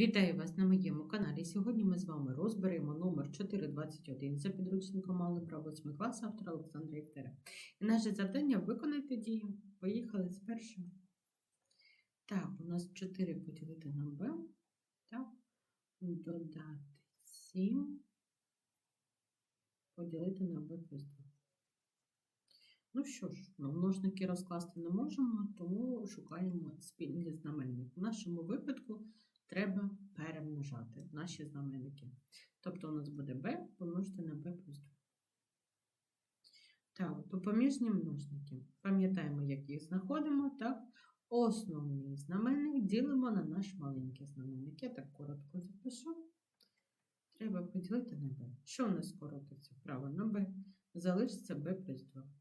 Вітаю вас на моєму каналі. Сьогодні ми з вами розберемо номер 421 за підручником Мали право 8 класу автора Олександра Євтера. І наше завдання виконати дію. Поїхали з першим. Так, у нас 4 поділити на b. Так, додати 7. Поділити на b плюс 2. Ну що ж, множники розкласти не можемо, тому шукаємо спільний знаменник. В нашому випадку треба перемножати наші знаменники. Тобто у нас буде b помножити на b плюс 2. Так, допоміжні множники. Пам'ятаємо, як їх знаходимо. Так, основний знаменник ділимо на наш маленький знаменник. Я так коротко запишу. Треба поділити на b. Що у нас скоротиться? Право на b. Залишиться b плюс 2.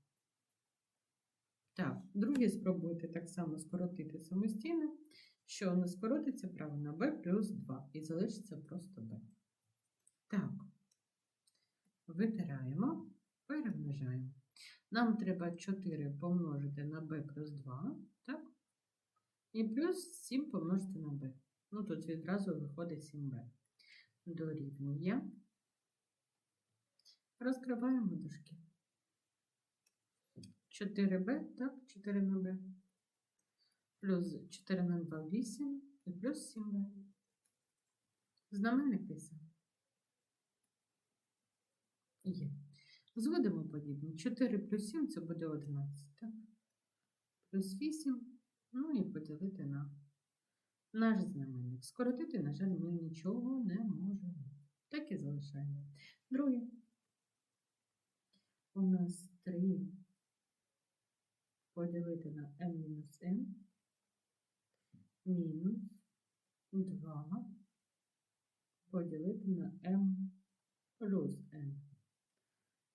Так, друге спробуйте так само скоротити самостійно що у скоротиться право на b плюс 2 і залишиться просто b. Так, витираємо, перемножаємо. Нам треба 4 помножити на b плюс 2, так? І плюс 7 помножити на b. Ну, тут відразу виходить 7b. Дорівнює. Розкриваємо дужки. 4b, так, 4 на b плюс 4 на 2 8 і плюс 7b. Знаменник писав. Є. Зводимо подібні. 4 плюс 7 це буде 11. Так? Плюс 8. Ну і поділити на наш знаменник. Скоротити, на жаль, ми нічого не можемо. Так і залишаємо. Друге. У нас 3 поділити на m-n мінус 2 поділити на m плюс n.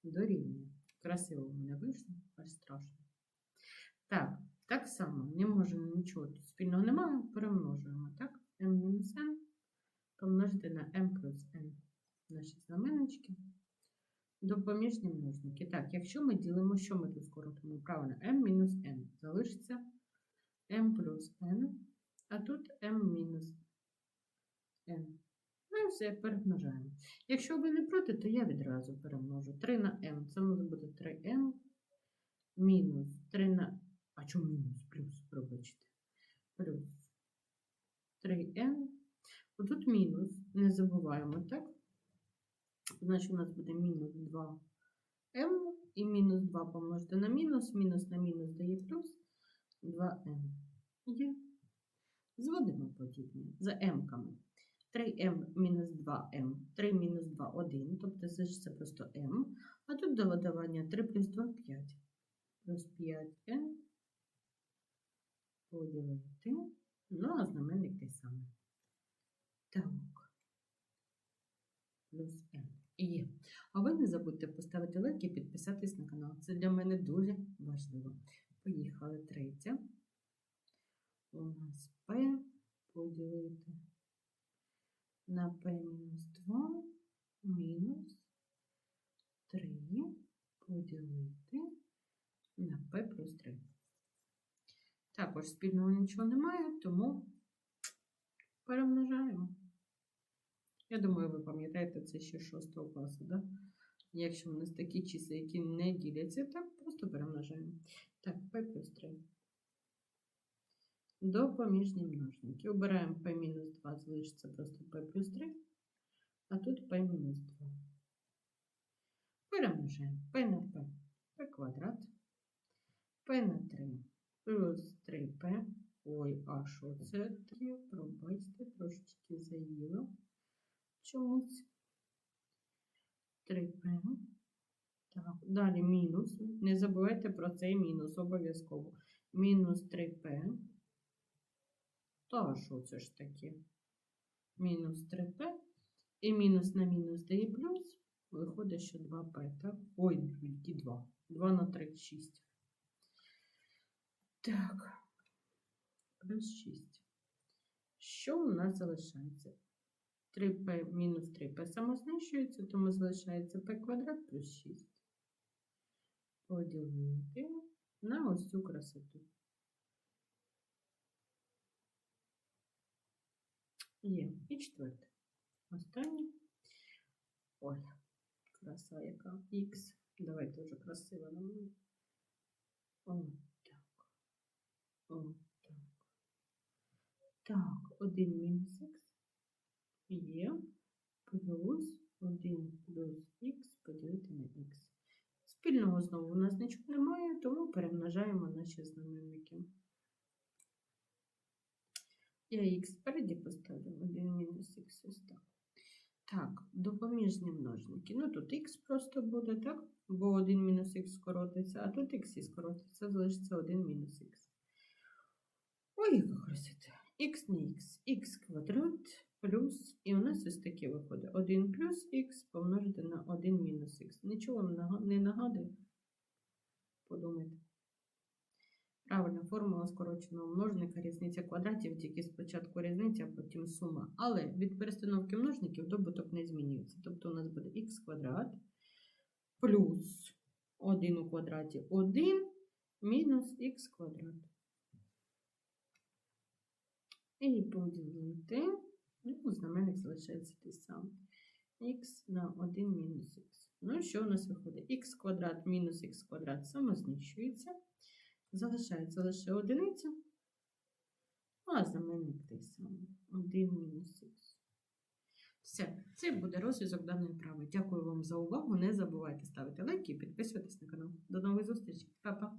Дорівнює. Красиво в мене вийшло, аж страшно. Так, так само не можемо нічого тут спільного немає, перемножуємо, так? m мінус n помножити на m плюс n. Наші знаменнички. Допоміжні множники. Так, якщо ми ділимо, що ми тут скоротимо? Правильно, m мінус n. Залишиться m плюс n. А тут m мінус n. Ну і все, перемножаємо. Якщо ви не проти, то я відразу перемножу. 3 на m. Це може бути 3m мінус 3 на. А чому мінус? Плюс, пробачте. Плюс 3n. Отут мінус, не забуваємо, так? Значить, у нас буде мінус 2m і мінус 2 помножити на мінус, мінус на мінус дає плюс 2m. Є. Зводимо подібні за m-ками. 3m мінус 2m, 3 мінус 2 1, тобто це це просто m. А тут до додавання 3 плюс 2 5. Плюс 5n поділити. Ну, а знаменник той самий. Так. Плюс n. Є. А ви не забудьте поставити лайк і підписатись на канал. Це для мене дуже важливо. Поїхали третя у нас P поділити на P-2 мінус 3 поділити на P плюс 3. Також спільного нічого немає, тому перемножаємо. Я думаю, ви пам'ятаєте це ще 6 класу, да? Якщо у нас такі числа, які не діляться, так просто перемножаємо. Так, P плюс 3 допоміжні множники. Обираємо p-2, залишиться просто p плюс 3, а тут p-2. Перемножаємо p на p, p квадрат, p на 3 плюс 3p. Ой, а що це таке? Пробачте, трошечки заїло чомусь. 3p. Так, далі мінус. Не забувайте про цей мінус обов'язково. Мінус 3p. Та що це ж таке? Мінус 3p. І мінус на мінус дає плюс. Виходить, що 2p, так? Ой, які 2. 2 на 3, 6. Так. Плюс 6. Що у нас залишається? 3p мінус 3p самознищується, тому залишається p квадрат плюс 6. Поділити ось цю красоту. Є. І четверте. Останнє. Ой, краса яка. Х. Давайте вже красиво нам. О, так. О, так. Так, 1 мінус є плюс 1 плюс х поділити на х. Спільного знову у нас нічого немає, тому перемножаємо наші знаменники. Я х спереді поставлю 1 мінус х так. Так, допоміжні множники. Ну тут х просто буде, так? Бо 1 мінус х скоротиться, а тут х і скоротиться, залишиться 1 мінус х. Ой, яка красота. х на х, х квадрат плюс, і у нас ось таке виходить. 1 плюс х помножити на 1 мінус х. Нічого вам не нагадує? Подумайте. Правильна формула скороченого множника, різниця квадратів, тільки спочатку різниця, а потім сума. Але від перестановки множників добуток не змінюється. Тобто у нас буде х квадрат плюс 1 у квадраті 1 мінус х квадрат. І поділити, ну, знаменник залишається той самий. х на 1 мінус х. Ну, що у нас виходить? х квадрат мінус х квадрат самознищується. Залишається лише одиниця, а знаменник той самий. 1 мінус х. Все, це буде розв'язок даної вправи. Дякую вам за увагу. Не забувайте ставити лайки і підписуватись на канал. До нових зустрічей. Па-па!